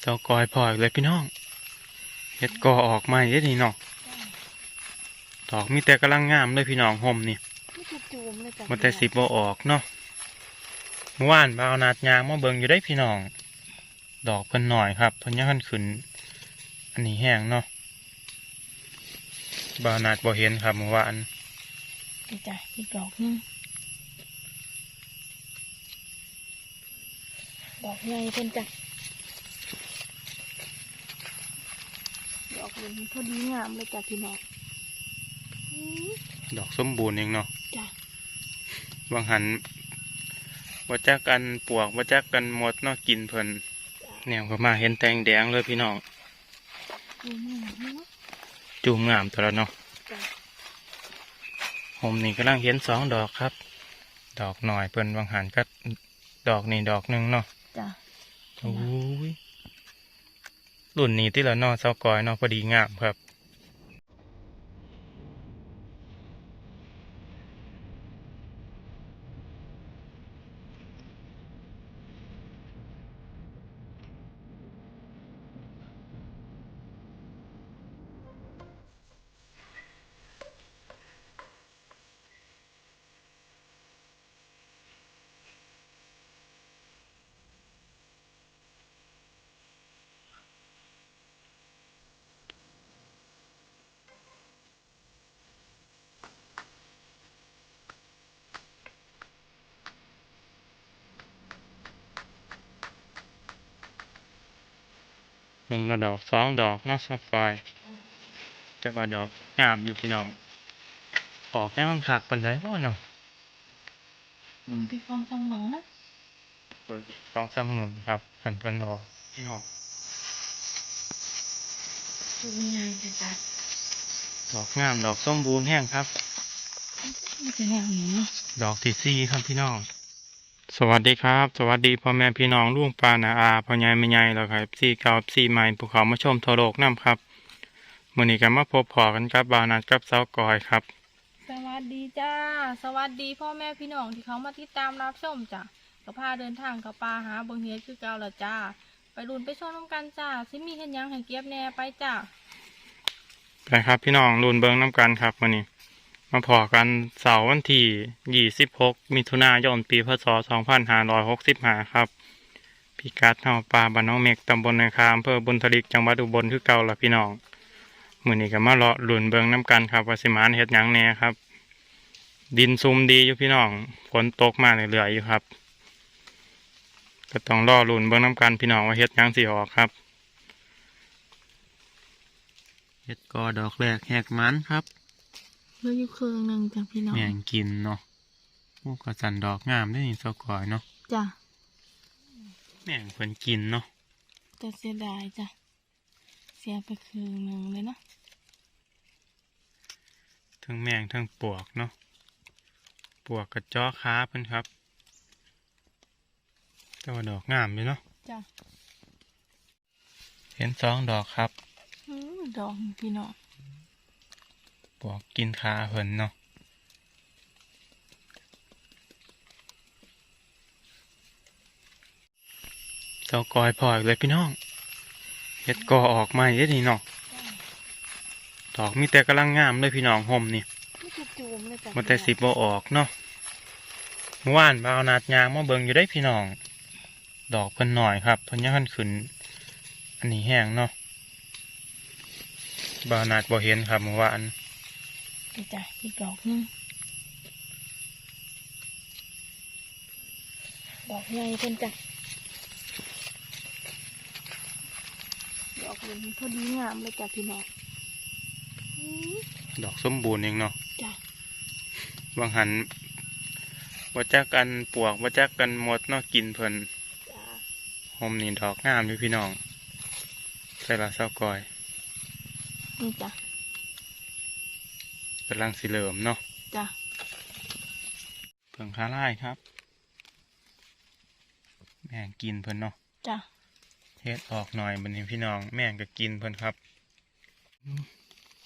เจ้ากอยพออีกเลยพี่น้องเฮ็ดกอออกมาเฮ็ดนี่เนาะดอกมีแต่กำลังงามเลยพี่น้องห่มนี่นี่คือจูมเลยจ้ะมันแต่สิบบ่ออกเนาะเมื่อวานบ่าวนาดยางมาเบิ่งอยู่ได้พี่น้อง ดอกเพิ่นหน่อยครับเพิ่นยังคันขึ้น อันนี้แห้งเนาะบ่าวนาดบ่เห็นครับเมื่อวานนี่จ้ะอีกดอกหนึงดอกใหญ่เพิ่นจ้ะ ดอกเหลืองพอดีงามเลยจ้ะพี่น้องอื้อดอกสมบูรณ์เองเนาะจ้ะบางหันว่าจักกันปวกว่าจักกันหมดเนาะกินเพิ่นแนวก็มาเห็นแตงแดงเลยพี่น้องดูนี่เนาะจูมงามตัวละเนาะจ้ะผมนี่กำลังเห็นสองดอกครับ ดอกหน่อยเพิ่นบางหันก็ดอกนี่ดอกหนึ่งเนาะจ้ะโอ้ย รุ่นนี้ที่ละเนอเสากอยนอพอดีงามครับ หนึ่งละดอกสองดอกเนอสับไฟจะว่าดอกงามอยู่พี่น้องออกแค่มันขักปันไดบ่เนาะมึงพี่ฟองฟังหมอเปิดสองสามหนุนครับขันเป็นดอกพี่น้องดูยังไงจ้ะจ้ะดอกงามดอกส้มบูรณ์แห้งครับมันจะแนวนี้เนาะ ดอกที่สี่ครับพี่น้อง สวัสดีครับ สวัสดีพ่อแม่พี่น้องลุงปานาอาพ่อใหญ่แม่ใหญ่แล้วครับสี่เก้าสี่ใหม่ภูเขามาชมทั่วโลกน้ำครับมื้อนี้ก็มาพบพอกันกับบาวนัดกับเสากอยครับ สวัสดีจ้า สวัสดีพ่อแม่พี่น้องที่เขามาติดตามรับชมจ้ะก็พาเดินทางกับปลาหาเบิงเฮ็ดคือเก่าละจ้า ไปลุ้นไปชมน้ำกันจ้าซิมีเห็นยังให้เก็บแหน่ไปจ้าไปครับพี่น้องรุนเบิงน้ำกันครับวันนี้ มาพอกันเสาร์วันที่ 26 มิถุนายน ปี พศ 2565 ครับ พิกัดเฮาปลาบ้านน้องเมกตำบลนาคาอำเภอบุญทลิก จังหวัดอุบลคือเก่าละพี่น้อง มือนี้ก็มาเลาะลุนเบิงน้ำกันครับวาสิมานเฮ็ดหยังแน่ครับ ดินซุมดีอยู่พี่น้อง ฝนตกมาเรื่อยๆอยู่ครับ ก็ต้องรอหลุนเบิงน้ำกันพี่น้องว่าเฮ็ดหยังสิออกครับ เฮ็ดกอดอกแรกแหกมันครับ เหลืออยู่เครื่องหนึ่งจ้ะพี่น้องแม่งกินเนาะโอ้กระสันดอกงามได้นี่เจ้าก่อยเนาะจ้ะแม่งเพิ่นกินเนาะแต่เสียดายจ้ะเสียไปเครื่องหนึ่งเลยเนาะทั้งแมงทั้งปวกเนาะปวกกระจอค้าเพิ่นครับแต่ว่าดอกงามอยู่เนาะจ้ะเห็นสองดอกครับอือดอกนี่พี่น้อง ปวกกินค้าเพิ่นเนาะเจ้ากอยพออีกเลยพี่น้องเห็ดกอออกมาเฮ็ดนี่เนาะดอกมีแต่กำลังงามเลยพี่น้องห่มนี่นี่คือจูมเลยจ้ะมันแต่สิบบ่ออกเนาะเมื่อวานบ่าวนาดยางมาเบิ่งอยู่ได้พี่น้อง ดอกเพิ่นหน่อยครับเพิ่นยังคันขึ้น อันนี้แห้งเนาะบ่าวนาดบ่เห็นครับเมื่อวาน นี่จ้ะอีกดอกหนึงดอกใหญ่เพิ่นจ้ะดอกเหลืองพอดีงามเลยจ้ะพี่น้องอื้อดอกสมบูรณ์เองเนาะจ้ะบางหันว่าจักกันปวกว่าจักกันหมดเนาะกินเพิ่นจ้ะหอมนี่ดอกงามอยู่พี่น้องใส่ละเศร้ากอยนี่จ้ะ กำลังสิเหลิมเนาะจ้ะเพิ่งคาไล่ครับ แม่งกินเพิ่นเนาะจ้ะเฮ็ดออกหน่อยบันนี้พี่น้อง แม่งก็กินเพิ่นครับ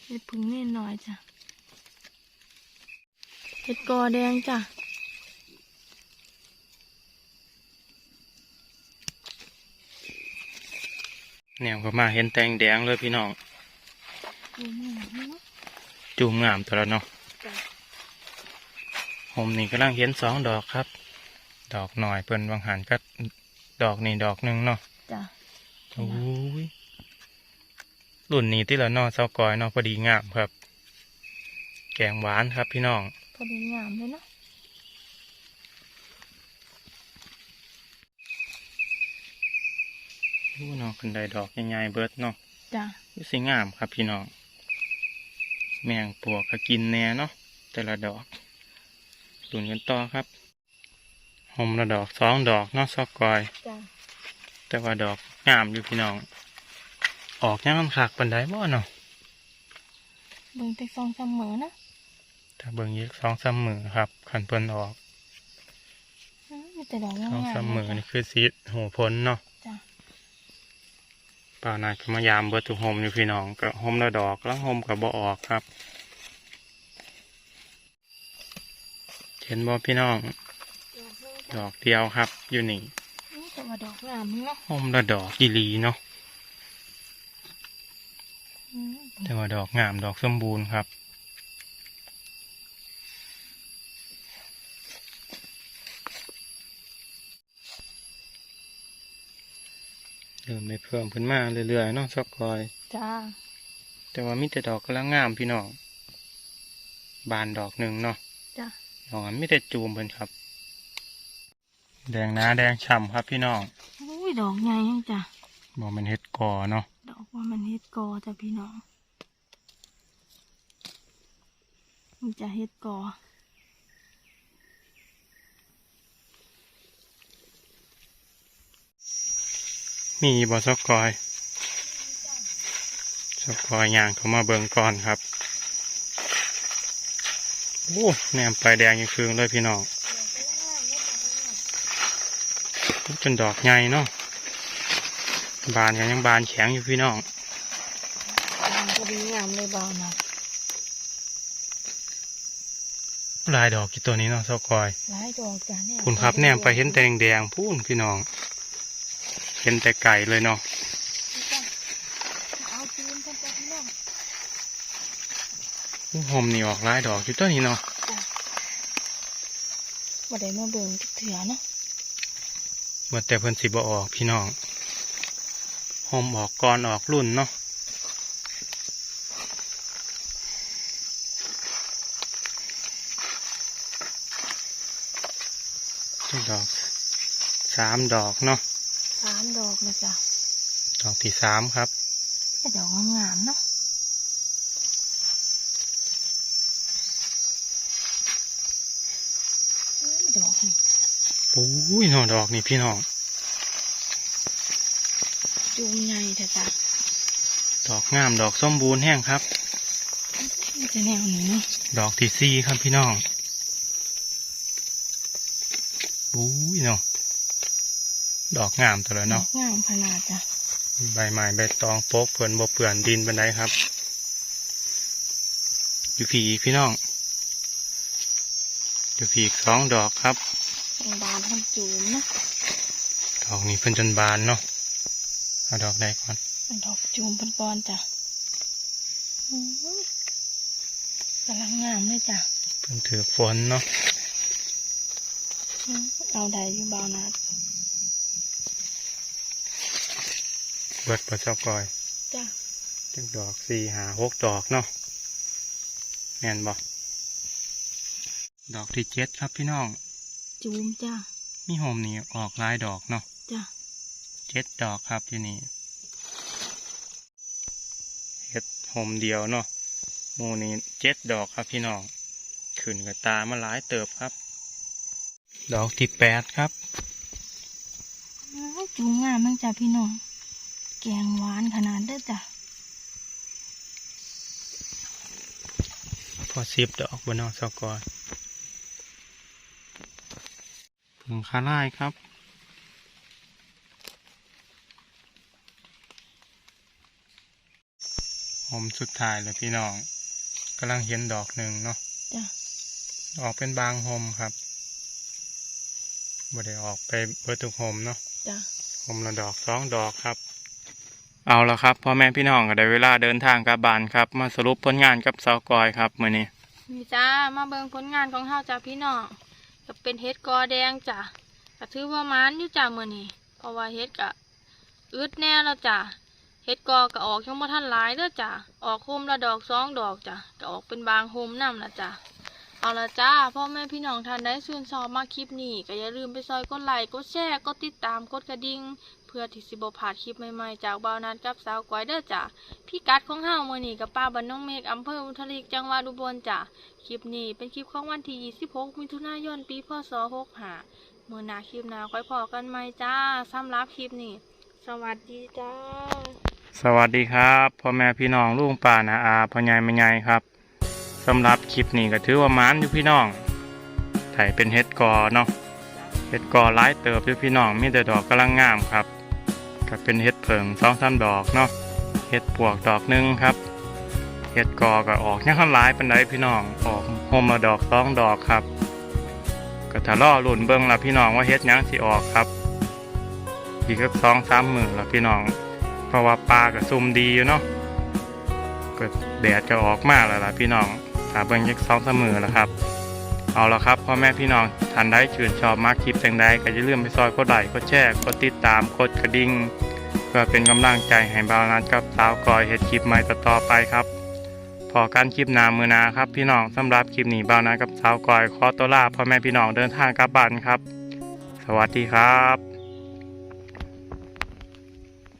เห็ดพึ่งเน่นน้อยจ้ะเห็ดกอแดงจ้ะแนวก็มาเห็นแตงแดงเลยพี่น้องดูนี่เนาะ จูมงามตัวละเนาะจ้ะผมนี่กำลังเห็นสองดอกครับ ดอกหน่อยเปิ้นบางหันก็ดอกนี่ดอกหนึ่งเนาะจ้ะโอ้ยรุ่นนี้ที่ละเนอเซากอยเนาะพอดีงามครับ แกงหวานครับพี่น้อง พอดีงามเลยเนาะโอ้เนาะคันใดดอกใหญ่ๆเบิดเนาะจ้ะรู้สิงามครับพี่น้อง แมงปวกก็กินแน่เนาะแต่ละดอกลุ้นกันต่อครับหอมละดอกสองดอกเนาะซอกกอยจ้ะแต่ว่าดอกงามอยู่พี่น้อง ออกยังมันขากปันไดบ่เนาะเบิ่งแต่ซองเสมอนะถ้าเบิ่งยีกสองสามมือครับขันเพิ่นออกอืมมีแต่ดอกงาสองมสามมือๆนี่คือสีหูพ้นเนาะจ้ะ ป่าวนาก็มายามเบิดทุกโฮมอยู่พี่น้องก็โฮมละดอกแล้วโฮมกับบ่ออกครับ เห็นบ่พี่น้อง ดอกเดียวครับ อยู่นี่อืมแต่ว่าดอกงามเนาะโฮมละดอกอีหลีเนาะอืมแต่ว่าดอกงามดอกสมบูรณ์ครับ เริ่มได้เพิ่มขึ้นมาเรื่อยๆเนาะซอกกอย จ้า แต่ว่ามีแต่ดอกกำลังงามพี่น้องบานดอกหนึ่งเนาะจ้ะดอกนั้นมีแต่จูมเพิ่นครับ แดงหนาแดงฉ่ำครับพี่น้องอุ้ยดอกใหญ่ยังจ้ะบอกมันเฮ็ดกอเนาะดอกว่ามันเฮ็ดกอจ้ะพี่น้องมันจะเฮ็ดกอ มีบ่ซอกกอยซอกกอยย่างเขามาเบิ่งก่อนครับโอ้แหนมปลายแดงยังคืงเลยพี่น้องจนดอกใหญ่เนาะบานกันยังบานแข็งอยู่พี่น้องมันก็ดีงามเลยเบานะลายดอกกี่ตัวนี้เนาะซอกกอยหลายดอกจ้ะเนี่ยคุณครับแนมไปเห็นแต่แดงๆพูนพี่น้อง เห็นแต่ไก่เลยเนาะเอาปืนกันจ้ะพี่น้องอู้หอมนี่ออกลายดอกอยู่ตัวนี้เนาะบ่ได้มาเบิ่งจักเถื่อเนาะเมื่อแต่เพิ่นสิบ่ออกพี่น้องหอมออกก่อนออกรุ่นเนาะดอกสามดอกเนาะสามดอกเลยจ้ะดอกที่สามครับแต่ดอกงามๆเนาะอุ้ยดอกนี่ปุ้ยเนาะดอกนี่พี่น้องจูมใหญ่แต่จ้ะดอกงามดอกสมบูรณ์แห้งครับมันจะแนวนี้เนาะดอกที่สี่ครับพี่น้องอุ้ยเนาะ ดอกงามตัวแล้วดอเนาะกงามขนาดจ้ะใบไม้ใบตองโป๊กเปื่อนบ่เปื่อนดินบันไดครับ อยู่ผีอีกพี่น้อง อยู่ผีอีกสองดอกครับทั้งบานทั้งจูมเนาะดอกนี้เพิ่นจนบานเนาะเอาดอกใดก่อนเป็นดอกจูมเป็นปอนๆจ้ะอื้อหือกำลังงามเลยจ้ะเพิ่นถือฝนเนาะอื้อเอาได้อยู่เบานาด เบิดประเจ้ากอยจ้ะจักดอกสี่หาหกดอกเนาะแม่นบ่ดอกที่เจ็ดครับพี่น้อง จูมจ้ะมีโฮมนี่ออกหลายดอกเนาะจ้ะเจ็ดดอกครับที่นี่เห็ดโฮมเดียวเนาะหมูนี่เจ็ดดอกครับพี่น้อง ขึ้นกับตามาหลายเติบครับ ดอกที่แปดครับอ้าวจูมงามมากจ้ะพี่น้อง แกงหวานขนาดเด้อจ้ะ พอสิบดอกบนนอกสกอยผึ่งคาร่ายครับผมสุดท้ายเลยพี่น้องกำลังเห็นดอกหนึ่งเนาะจ้ะออกเป็นบางโฮมครับบ่ได้ออกไปเบิดทุกโฮมเนาะจ้ะโฮมละดอกสองดอกครับ เอาละครับพ่อแม่พี่น้องก็ได้เวลาเดินทางกลับบ้านครับ มาสรุปผลงานกับสาวกอยครับมื้อนี้นี่จ้ามาเบิ่งผลงานของเฮาจ้าพี่น้องก็เป็นเฮ็ดกอแดงจ้ะก็ถือว่ามันอยู่จ้ามื้อนี้เพราะว่าเฮ็ดก็อึดแน่แล้วจ้ะเฮ็ดกอก็ออกยังบ่ทันหลายเด้อจ้ะออกโฮมละดอกสองดอกจ้ะก็ออกเป็นบางโฮมนำละจ้ะเอาละจ้าพ่อแม่พี่น้องท่านใดชื่นชอบมาคลิปนี้ก็อย่าลืมไปซอยกดไลค์กดแชร์กดติดตามกดกระดิ่ง พื่อที่สิบ่พลาดคลิปใหม่ๆจากบ่าวนัดกับสาวก้อยเด้อจ้ะพี่กัดของเฮาเมื้อนี้กับป้าบ้านน้องเมฆอำเภออุทลิกจังหวัดอุบลจ้ะคลิปนี้เป็นคลิปของวันที่ 26 มิถุนายน ปีพศ65เมื่อนาคลิปหนาค่อยพอกันไหมจ้าสำหรับคลิปนี้ สวัสดีจ้า สวัสดีครับพ่อแม่พี่น้องลุงป้านาอาพ่อใหญ่แม่ใหญ่ครับสำหรับคลิปนี้ก็ถือว่ามันอยู่พี่น้องไถเป็นเฮ็ดกอเนาะเฮ็ดกอหลายเติบอยู่พี่น้องมีแต่ดอกกำลังงามครับ ก็เป็นเฮ็ดเผิงสองสามดอกเนาะเฮ็ดปวกดอกหนึงครับเฮ็ดกอก็ออกยังคันหลายปานใดพี่น้องออกโฮมละดอกสองดอกครับก็ถ้ารอลุ่นเบิ่งละพี่น้องว่าเฮ็ดยังสิออกครับอีกสักสองสามหมื้อละพี่น้อง เพราะว่าปลาก็ซุ่มดีอยู่เนาะก็แดดก็ออกมากแล้วล่ะพี่น้องหาเบิ่งยักสองเสมอแล้วครับ เอาละครับพ่อแม่พี่น้องท่านใดชื่นชอบมากคลิปแตงใดก็อย่าลืมไปซอยกดไลค์กดแชร์กดติดตามกดกระดิ่งเพื่อเป็นกำลังใจให้บาวนัดกับสาวกอยเฮ็ดคลิปใหม่ต่อไปครับพอการคลิปนามือนาครับพี่น้องสำหรับคลิปนี้บาวนัดกับสาวกอยขอตัวลาพ่อแม่พี่น้องเดินทางกลับบ้านครับ สวัสดีครับ